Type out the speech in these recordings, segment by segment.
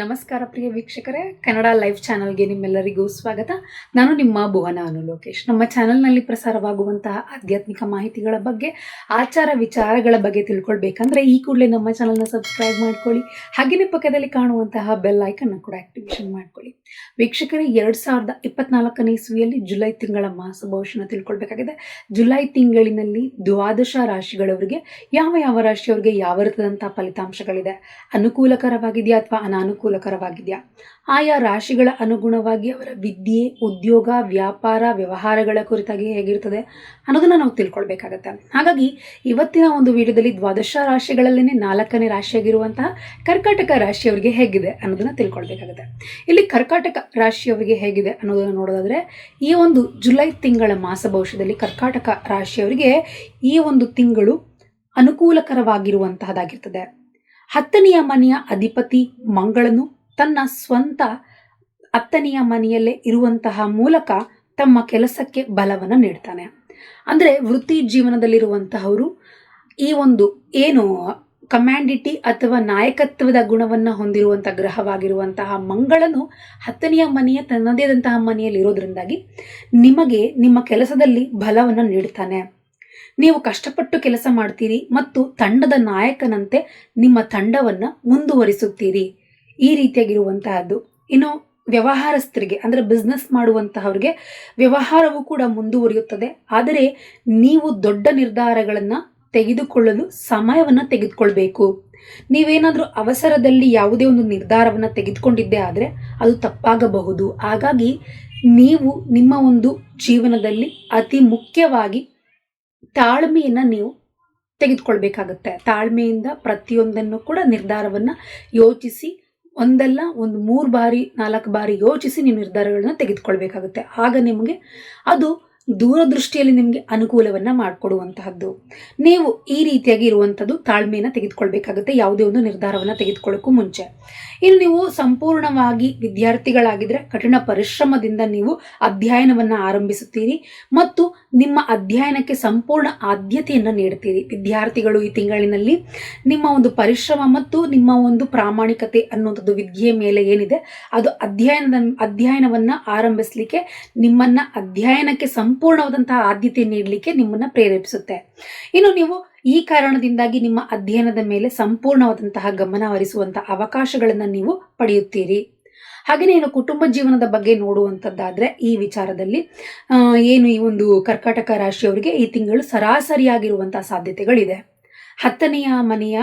ನಮಸ್ಕಾರ ಪ್ರಿಯ ವೀಕ್ಷಕರೇ, ಕನ್ನಡ ಲೈವ್ ಚಾನಲ್ಗೆ ನಿಮ್ಮೆಲ್ಲರಿಗೂ ಸ್ವಾಗತ. ನಾನು ನಿಮ್ಮ ಭುವನ ಅನು ಲೋಕೇಶ್. ನಮ್ಮ ಚಾನಲ್ನಲ್ಲಿ ಪ್ರಸಾರವಾಗುವಂತಹ ಆಧ್ಯಾತ್ಮಿಕ ಮಾಹಿತಿಗಳ ಬಗ್ಗೆ, ಆಚಾರ ವಿಚಾರಗಳ ಬಗ್ಗೆ ತಿಳ್ಕೊಳ್ಬೇಕಂದ್ರೆ ಈ ಕೂಡಲೇ ನಮ್ಮ ಚಾನಲ್ನ ಸಬ್ಸ್ಕ್ರೈಬ್ ಮಾಡ್ಕೊಳ್ಳಿ. ಹಾಗೆಯೇ ಪಕ್ಕದಲ್ಲಿ ಕಾಣುವಂತಹ ಬೆಲ್ ಐಕನ್ನ ಕೂಡ ಆಕ್ಟಿವೇಶನ್ ಮಾಡ್ಕೊಳ್ಳಿ. ವೀಕ್ಷಕರೇ, ಎರಡು ಸಾವಿರದ ಇಪ್ಪತ್ನಾಲ್ಕನೇ ಇಸ್ವಿಯಲ್ಲಿ ಜುಲೈ ತಿಂಗಳ ಮಾಸ ಭವಿಷ್ಯನ ತಿಳ್ಕೊಳ್ಬೇಕಾಗಿದೆ. ಜುಲೈ ತಿಂಗಳಿನಲ್ಲಿ ದ್ವಾದಶ ರಾಶಿಗಳವರಿಗೆ ಯಾವ ಯಾವ ರಾಶಿಯವರಿಗೆ ಯಾವ ರೀತಿಯಾದಂತಹ ಫಲಿತಾಂಶಗಳಿದೆ? ಅನುಕೂಲಕರವಾಗಿದೆಯಾ ಅಥವಾ ಅನಾನುಕೂಲಕರವಾಗಿದೆಯಾ ಆಯಾ ರಾಶಿಗಳ ಅನುಗುಣವಾಗಿ ಅವರ ವಿದ್ಯೆ, ಉದ್ಯೋಗ, ವ್ಯಾಪಾರ, ವ್ಯವಹಾರಗಳ ಕುರಿತಾಗಿ ಹೇಗಿರ್ತದೆ ಅನ್ನೋದನ್ನ ನಾವು ತಿಳ್ಕೊಳ್ಬೇಕಾಗತ್ತೆ. ಹಾಗಾಗಿ ಇವತ್ತಿನ ಒಂದು ವಿಡಿಯೋದಲ್ಲಿ ದ್ವಾದಶ ರಾಶಿಗಳಲ್ಲೇ ನಾಲ್ಕನೇ ರಾಶಿಯಾಗಿರುವಂತಹ ಕರ್ಕಾಟಕ ರಾಶಿಯವರಿಗೆ ಹೇಗಿದೆ ಅನ್ನೋದನ್ನ ತಿಳ್ಕೊಳ್ಬೇಕಾಗತ್ತೆ. ಇಲ್ಲಿ ಕರ್ಕಾಟಕ ರಾಶಿಯವರಿಗೆ ಹೇಗಿದೆ ಅನ್ನೋದನ್ನ ನೋಡೋದಾದ್ರೆ, ಈ ಒಂದು ಜುಲೈ ತಿಂಗಳ ಮಾಸ ಭವಿಷ್ಯದಲ್ಲಿ ಕರ್ಕಾಟಕ ರಾಶಿಯವರಿಗೆ ಈ ಒಂದು ತಿಂಗಳು ಅನುಕೂಲಕರವಾಗಿರುವಂತಹದ್ದಾಗಿರ್ತದೆ. ಹತ್ತನೆಯ ಮನೆಯ ಅಧಿಪತಿ ಮಂಗಳನು ತನ್ನ ಸ್ವಂತ ಹತ್ತನೆಯ ಮನೆಯಲ್ಲೇ ಇರುವಂತಹ ಮೂಲಕ ತಮ್ಮ ಕೆಲಸಕ್ಕೆ ಬಲವನ್ನು ನೀಡ್ತಾನೆ. ಅಂದರೆ ವೃತ್ತಿ ಜೀವನದಲ್ಲಿರುವಂತಹವರು ಈ ಒಂದು ಏನು ಕಮ್ಯಾಂಡಿಟಿ ಅಥವಾ ನಾಯಕತ್ವದ ಗುಣವನ್ನು ಹೊಂದಿರುವಂಥ ಗ್ರಹವಾಗಿರುವಂತಹ ಮಂಗಳನು ಹತ್ತನೆಯ ಮನೆಯ ತನ್ನದೇ ಆದಂತಹ ಮನೆಯಲ್ಲಿ ಇರೋದ್ರಿಂದಾಗಿ ನಿಮಗೆ ನಿಮ್ಮ ಕೆಲಸದಲ್ಲಿ ಬಲವನ್ನು ನೀಡ್ತಾನೆ. ನೀವು ಕಷ್ಟಪಟ್ಟು ಕೆಲಸ ಮಾಡ್ತೀರಿ ಮತ್ತು ತಂಡದ ನಾಯಕನಂತೆ ನಿಮ್ಮ ತಂಡವನ್ನು ಮುಂದುವರಿಸುತ್ತೀರಿ. ಈ ರೀತಿಯಾಗಿರುವಂತಹದ್ದು. ಇನ್ನು ವ್ಯವಹಾರಸ್ಥರಿಗೆ, ಅಂದರೆ ಬಿಸ್ನೆಸ್ ಮಾಡುವಂತಹವ್ರಿಗೆ ವ್ಯವಹಾರವು ಕೂಡ ಮುಂದುವರಿಯುತ್ತದೆ. ಆದರೆ ನೀವು ದೊಡ್ಡ ನಿರ್ಧಾರಗಳನ್ನು ತೆಗೆದುಕೊಳ್ಳಲು ಸಮಯವನ್ನು ತೆಗೆದುಕೊಳ್ಬೇಕು. ನೀವೇನಾದರೂ ಅವಸರದಲ್ಲಿ ಯಾವುದೇ ಒಂದು ನಿರ್ಧಾರವನ್ನು ತೆಗೆದುಕೊಂಡಿದ್ದೇ ಆದರೆ ಅದು ತಪ್ಪಾಗಬಹುದು. ಹಾಗಾಗಿ ನೀವು ನಿಮ್ಮ ಒಂದು ಜೀವನದಲ್ಲಿ ಅತಿ ಮುಖ್ಯವಾಗಿ ತಾಳ್ಮೆಯನ್ನು ನೀವು ತೆಗೆದುಕೊಳ್ಬೇಕಾಗತ್ತೆ. ತಾಳ್ಮೆಯಿಂದ ಪ್ರತಿಯೊಂದನ್ನು ಕೂಡ ನಿರ್ಧಾರವನ್ನು ಯೋಚಿಸಿ, ಒಂದಲ್ಲ ಒಂದು ಮೂರು ಬಾರಿ, ನಾಲ್ಕು ಬಾರಿ ಯೋಚಿಸಿ ನೀವು ನಿರ್ಧಾರಗಳನ್ನ ತೆಗೆದುಕೊಳ್ಬೇಕಾಗುತ್ತೆ. ಆಗ ನಿಮಗೆ ಅದು ದೂರದೃಷ್ಟಿಯಲ್ಲಿ ನಿಮಗೆ ಅನುಕೂಲವನ್ನು ಮಾಡಿಕೊಡುವಂತಹದ್ದು. ನೀವು ಈ ರೀತಿಯಾಗಿ ಇರುವಂಥದ್ದು ತಾಳ್ಮೆಯನ್ನು ತೆಗೆದುಕೊಳ್ಬೇಕಾಗುತ್ತೆ, ಯಾವುದೇ ಒಂದು ನಿರ್ಧಾರವನ್ನು ತೆಗೆದುಕೊಳ್ಳೋಕ್ಕೂ ಮುಂಚೆ. ಇನ್ನು ನೀವು ಸಂಪೂರ್ಣವಾಗಿ ವಿದ್ಯಾರ್ಥಿಗಳಾಗಿದ್ದರೆ ಕಠಿಣ ಪರಿಶ್ರಮದಿಂದ ನೀವು ಅಧ್ಯಯನವನ್ನು ಆರಂಭಿಸುತ್ತೀರಿ ಮತ್ತು ನಿಮ್ಮ ಅಧ್ಯಯನಕ್ಕೆ ಸಂಪೂರ್ಣ ಆದ್ಯತೆಯನ್ನು ನೀಡ್ತೀರಿ ವಿದ್ಯಾರ್ಥಿಗಳು ಈ ತಿಂಗಳಿನಲ್ಲಿ ನಿಮ್ಮ ಒಂದು ಪರಿಶ್ರಮ ಮತ್ತು ನಿಮ್ಮ ಒಂದು ಪ್ರಾಮಾಣಿಕತೆ ಅನ್ನುವಂಥದ್ದು ವಿದ್ಯೆಯ ಮೇಲೆ ಏನಿದೆ, ಅದು ಅಧ್ಯಯನದ, ಅಧ್ಯಯನವನ್ನು ಆರಂಭಿಸಲಿಕ್ಕೆ ನಿಮ್ಮನ್ನು ಅಧ್ಯಯನಕ್ಕೆ ಸಂಪೂರ್ಣವಾದಂತಹ ಆದ್ಯತೆ ನೀಡಲಿಕ್ಕೆ ನಿಮ್ಮನ್ನು ಪ್ರೇರೇಪಿಸುತ್ತೆ. ಇನ್ನು ನೀವು ಈ ಕಾರಣದಿಂದಾಗಿ ನಿಮ್ಮ ಅಧ್ಯಯನದ ಮೇಲೆ ಸಂಪೂರ್ಣವಾದಂತಹ ಗಮನ ಹರಿಸುವಂತಹ ಅವಕಾಶಗಳನ್ನು ನೀವು ಪಡೆಯುತ್ತೀರಿ. ಹಾಗೆಯೇ ಏನು ಕುಟುಂಬ ಜೀವನದ ಬಗ್ಗೆ ನೋಡುವಂಥದ್ದಾದರೆ ಈ ವಿಚಾರದಲ್ಲಿ ಏನು ಈ ಒಂದು ಕರ್ಕಾಟಕ ರಾಶಿಯವರಿಗೆ ಈ ತಿಂಗಳು ಸರಾಸರಿಯಾಗಿರುವಂತಹ ಸಾಧ್ಯತೆಗಳಿದೆ. ಹತ್ತನೆಯ ಮನೆಯ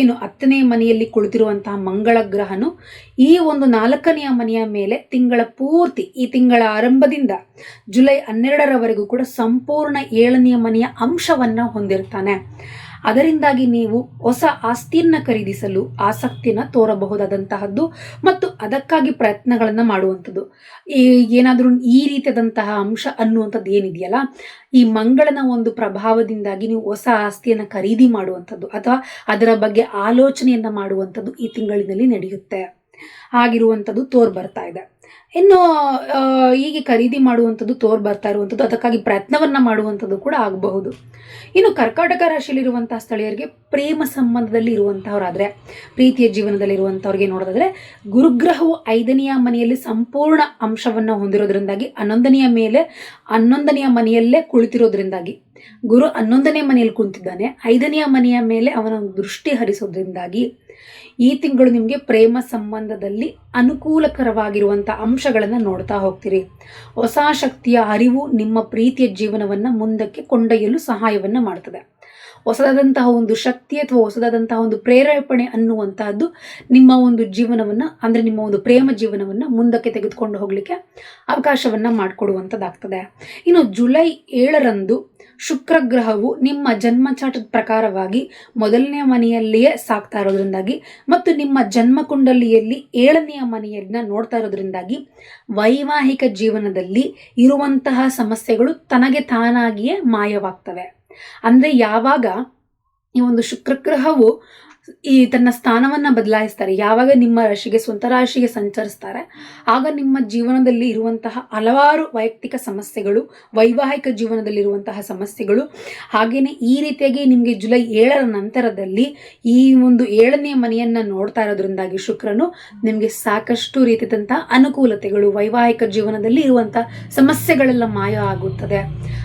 ಏನು ಹತ್ತನೆಯ ಮನೆಯಲ್ಲಿ ಕುಳಿತಿರುವಂತಹ ಮಂಗಳ ಗ್ರಹನು ಈ ಒಂದು ನಾಲ್ಕನೆಯ ಮನೆಯ ಮೇಲೆ ತಿಂಗಳ ಪೂರ್ತಿ, ಈ ತಿಂಗಳ ಆರಂಭದಿಂದ ಜುಲೈ ಹನ್ನೆರಡರವರೆಗೂ ಕೂಡ ಸಂಪೂರ್ಣ ಏಳನೆಯ ಮನೆಯ ಅಂಶವನ್ನು ಹೊಂದಿರ್ತಾನೆ. ಅದರಿಂದಾಗಿ ನೀವು ಹೊಸ ಆಸ್ತಿಯನ್ನು ಖರೀದಿಸಲು ಆಸಕ್ತಿಯನ್ನು ತೋರಬಹುದಾದಂತಹದ್ದು ಮತ್ತು ಅದಕ್ಕಾಗಿ ಪ್ರಯತ್ನಗಳನ್ನು ಮಾಡುವಂಥದ್ದು. ಈ ಏನಾದರೂ ಈ ರೀತಿಯಾದಂತಹ ಅಂಶ ಅನ್ನುವಂಥದ್ದು ಏನಿದೆಯಲ್ಲ, ಈ ಮಂಗಳನ ಒಂದು ಪ್ರಭಾವದಿಂದಾಗಿ ನೀವು ಹೊಸ ಆಸ್ತಿಯನ್ನು ಖರೀದಿ ಮಾಡುವಂಥದ್ದು ಅಥವಾ ಅದರ ಬಗ್ಗೆ ಆಲೋಚನೆಯನ್ನು ಮಾಡುವಂಥದ್ದು ಈ ತಿಂಗಳಿನಲ್ಲಿ ನಡೆಯುತ್ತೆ. ಆಗಿರುವಂಥದ್ದು ತೋರ್ಬರ್ತಾ ಇದೆ. ಇನ್ನು ಹೀಗೆ ಖರೀದಿ ಮಾಡುವಂಥದ್ದು ತೋರ್ ಬರ್ತಾ ಇರುವಂಥದ್ದು, ಅದಕ್ಕಾಗಿ ಪ್ರಯತ್ನವನ್ನು ಮಾಡುವಂಥದ್ದು ಕೂಡ ಆಗಬಹುದು. ಇನ್ನು ಕರ್ಕಾಟಕ ರಾಶಿಯಲ್ಲಿರುವಂಥ ಸ್ಥಳೀಯರಿಗೆ ಪ್ರೇಮ ಸಂಬಂಧದಲ್ಲಿ ಇರುವಂತಹವರಾದ್ರೆ, ಪ್ರೀತಿಯ ಜೀವನದಲ್ಲಿ ನೋಡೋದಾದರೆ ನೋಡೋದಾದ್ರೆ, ಗುರುಗ್ರಹವು ಐದನೆಯ ಮನೆಯಲ್ಲಿ ಸಂಪೂರ್ಣ ಅಂಶವನ್ನು ಹೊಂದಿರೋದ್ರಿಂದಾಗಿ, ಹನ್ನೊಂದನೆಯ ಮೇಲೆ ಹನ್ನೊಂದನೆಯ ಮನೆಯಲ್ಲೇ ಕುಳಿತಿರೋದ್ರಿಂದಾಗಿ, ಗುರು ಹನ್ನೊಂದನೇ ಮನೆಯಲ್ಲಿ ಕುಂತಿದ್ದಾನೆ, ಐದನೆಯ ಮನೆಯ ಮೇಲೆ ಅವನ ದೃಷ್ಟಿ ಹರಿಸೋದ್ರಿಂದಾಗಿ ಈ ತಿಂಗಳು ನಿಮಗೆ ಪ್ರೇಮ ಸಂಬಂಧದಲ್ಲಿ ಅನುಕೂಲಕರವಾಗಿರುವಂಥ ಅಂಶಗಳನ್ನು ನೋಡ್ತಾ ಹೋಗ್ತೀರಿ. ಹೊಸ ಶಕ್ತಿಯ ಅರಿವು ನಿಮ್ಮ ಪ್ರೀತಿಯ ಜೀವನವನ್ನು ಮುಂದಕ್ಕೆ ಕೊಂಡೊಯ್ಯಲು ಸಹಾಯವನ್ನು ಮಾಡ್ತದೆ. ಹೊಸದಾದಂತಹ ಒಂದು ಶಕ್ತಿ ಅಥವಾ ಹೊಸದಾದಂತಹ ಒಂದು ಪ್ರೇರೇಪಣೆ ಅನ್ನುವಂತಹದ್ದು ನಿಮ್ಮ ಒಂದು ಜೀವನವನ್ನು, ಅಂದರೆ ನಿಮ್ಮ ಒಂದು ಪ್ರೇಮ ಜೀವನವನ್ನು ಮುಂದಕ್ಕೆ ತೆಗೆದುಕೊಂಡು ಹೋಗಲಿಕ್ಕೆ ಅವಕಾಶವನ್ನು ಮಾಡಿಕೊಡುವಂಥದ್ದಾಗ್ತದೆ ಇನ್ನು ಜುಲೈ ಏಳರಂದು ಶುಕ್ರ ಗ್ರಹವು ನಿಮ್ಮ ಜನ್ಮಚಾಟದ ಪ್ರಕಾರವಾಗಿ ಮೊದಲನೇ ಮನೆಯಲ್ಲಿಯೇ ಸಾಕ್ತಾ ಇರೋದ್ರಿಂದಾಗಿ ಮತ್ತು ನಿಮ್ಮ ಜನ್ಮಕುಂಡಲಿಯಲ್ಲಿ ಏಳನೆಯ ಮನೆಯನ್ನ ನೋಡ್ತಾ ಇರೋದ್ರಿಂದಾಗಿ ವೈವಾಹಿಕ ಜೀವನದಲ್ಲಿ ಇರುವಂತಹ ಸಮಸ್ಯೆಗಳು ತನಗೆ ತಾನಾಗಿಯೇ ಮಾಯವಾಗ್ತವೆ. ಅಂದರೆ ಯಾವಾಗ ಈ ಒಂದು ಶುಕ್ರಗ್ರಹವು ಈ ತನ್ನ ಸ್ಥಾನವನ್ನು ಬದಲಾಯಿಸ್ತಾರೆ. ಯಾವಾಗ ನಿಮ್ಮ ರಾಶಿಗೆ ಸ್ವಂತ ರಾಶಿಗೆ ಸಂಚರಿಸ್ತಾರೆ, ಆಗ ನಿಮ್ಮ ಜೀವನದಲ್ಲಿ ಇರುವಂತಹ ಹಲವಾರು ವೈಯಕ್ತಿಕ ಸಮಸ್ಯೆಗಳು, ವೈವಾಹಿಕ ಜೀವನದಲ್ಲಿ ಇರುವಂತಹ ಸಮಸ್ಯೆಗಳು ಹಾಗೆಯೇ ಈ ರೀತಿಯಾಗಿ ನಿಮಗೆ ಜುಲೈ ಏಳರ ನಂತರದಲ್ಲಿ ಈ ಒಂದು ಏಳನೆಯ ಮನೆಯನ್ನು ನೋಡ್ತಾ ಇರೋದ್ರಿಂದಾಗಿ ಶುಕ್ರನು ನಿಮಗೆ ಸಾಕಷ್ಟು ರೀತಿಯಾದಂತಹ ಅನುಕೂಲತೆಗಳು, ವೈವಾಹಿಕ ಜೀವನದಲ್ಲಿ ಇರುವಂತಹ ಸಮಸ್ಯೆಗಳೆಲ್ಲ ಮಾಯ ಆಗುತ್ತದೆ.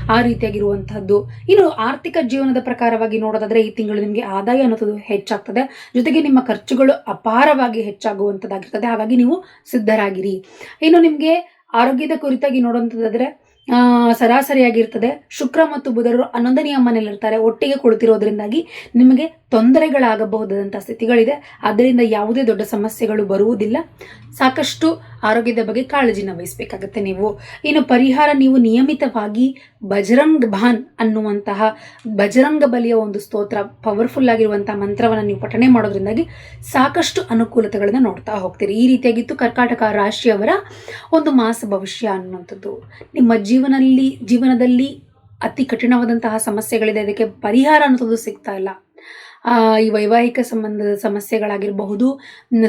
ಆ ರೀತಿಯಾಗಿರುವಂತಹದ್ದು. ಇನ್ನು ಆರ್ಥಿಕ ಜೀವನದ ಪ್ರಕಾರವಾಗಿ ನೋಡೋದಾದ್ರೆ ಈ ತಿಂಗಳು ನಿಮಗೆ ಆದಾಯ ಅನ್ನೋದು ಹೆಚ್ಚಾಗ್ತದೆ. ಜೊತೆಗೆ ನಿಮ್ಮ ಖರ್ಚುಗಳು ಅಪಾರವಾಗಿ ಹೆಚ್ಚಾಗುವಂಥದ್ದಾಗಿರ್ತದೆ ಹಾಗಾಗಿ ನೀವು ಸಿದ್ಧರಾಗಿರಿ. ಇನ್ನು ನಿಮಗೆ ಆರೋಗ್ಯದ ಕುರಿತಾಗಿ ನೋಡುವಂಥದ್ದಾದ್ರೆ ಸರಾಸರಿಯಾಗಿರ್ತದೆ. ಶುಕ್ರ ಮತ್ತು ಬುಧರು ಹನ್ನೊಂದನೆಯ ಮನೆಯಲ್ಲಿರ್ತಾರೆ ಒಟ್ಟಿಗೆ ಕುಳಿತಿರೋದ್ರಿಂದಾಗಿ ನಿಮಗೆ ತೊಂದರೆಗಳಾಗಬಹುದಾದಂಥ ಸ್ಥಿತಿಗಳಿದೆ. ಆದ್ದರಿಂದ ಯಾವುದೇ ದೊಡ್ಡ ಸಮಸ್ಯೆಗಳು ಬರುವುದಿಲ್ಲ. ಸಾಕಷ್ಟು ಆರೋಗ್ಯದ ಬಗ್ಗೆ ಕಾಳಜಿನ ವಹಿಸಬೇಕಾಗತ್ತೆ ನೀವು. ಇನ್ನು ಪರಿಹಾರ ನೀವು ನಿಯಮಿತವಾಗಿ ಬಜರಂಗ್ ಭಾನ್ ಅನ್ನುವಂತಹ ಬಜರಂಗ ಬಲಿಯ ಒಂದು ಸ್ತೋತ್ರ ಪವರ್ಫುಲ್ ಆಗಿರುವಂತಹ ಮಂತ್ರವನ್ನು ನೀವು ಪಠನೆ ಮಾಡೋದ್ರಿಂದಾಗಿ ಸಾಕಷ್ಟು ಅನುಕೂಲತೆಗಳನ್ನು ನೋಡ್ತಾ ಹೋಗ್ತೀರಿ. ಈ ರೀತಿಯಾಗಿತ್ತು ಕರ್ಕಾಟಕ ರಾಶಿಯವರ ಒಂದು ಮಾಸ ಭವಿಷ್ಯ ಅನ್ನುವಂಥದ್ದು. ನಿಮ್ಮ ಜೀವನದಲ್ಲಿ ಜೀವನದಲ್ಲಿ ಅತಿ ಕಠಿಣವಾದಂತಹ ಸಮಸ್ಯೆಗಳಿದೆ. ಅದಕ್ಕೆ ಪರಿಹಾರ ಅನ್ನೋದು ಸಿಗ್ತಾ ಇಲ್ಲ. ಈ ವೈವಾಹಿಕ ಸಂಬಂಧದ ಸಮಸ್ಯೆಗಳಾಗಿರಬಹುದು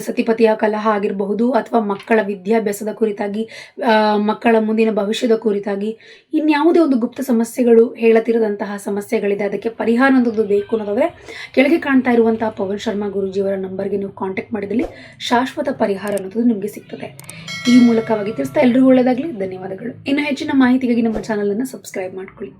ಸತಿಪತಿಯ ಕಲಹ ಆಗಿರಬಹುದು, ಅಥವಾ ಮಕ್ಕಳ ವಿದ್ಯಾಭ್ಯಾಸದ ಕುರಿತಾಗಿ ಮಕ್ಕಳ ಮುಂದಿನ ಭವಿಷ್ಯದ ಕುರಿತಾಗಿ, ಇನ್ಯಾವುದೇ ಒಂದು ಗುಪ್ತ ಸಮಸ್ಯೆಗಳು ಹೇಳತಿರದಂತಹ ಸಮಸ್ಯೆಗಳಿದೆ, ಅದಕ್ಕೆ ಪರಿಹಾರ ಅನ್ನೋದು ಬೇಕು ಅನ್ನೋದಾದರೆ, ಕೆಳಗೆ ಕಾಣ್ತಾ ಇರುವಂತಹ ಪವನ್ ಶರ್ಮಾ ಗುರುಜಿಯವರ ನಂಬರ್ಗೆ ನೀವು ಕಾಂಟ್ಯಾಕ್ಟ್ ಮಾಡಿದಲ್ಲಿ ಶಾಶ್ವತ ಪರಿಹಾರ ಅನ್ನೋದು ನಿಮಗೆ ಸಿಗ್ತದೆ. ಈ ಮೂಲಕವಾಗಿ ತಿಳಿಸ್ತಾ ಎಲ್ರಿಗೂ ಒಳ್ಳೆಯದಾಗಲಿ ಧನ್ಯವಾದಗಳು. ಇನ್ನು ಹೆಚ್ಚಿನ ಮಾಹಿತಿಗಾಗಿ ನಮ್ಮ ಚಾನಲನ್ನು ಸಬ್ಸ್ಕ್ರೈಬ್ ಮಾಡ್ಕೊಳ್ಳಿ.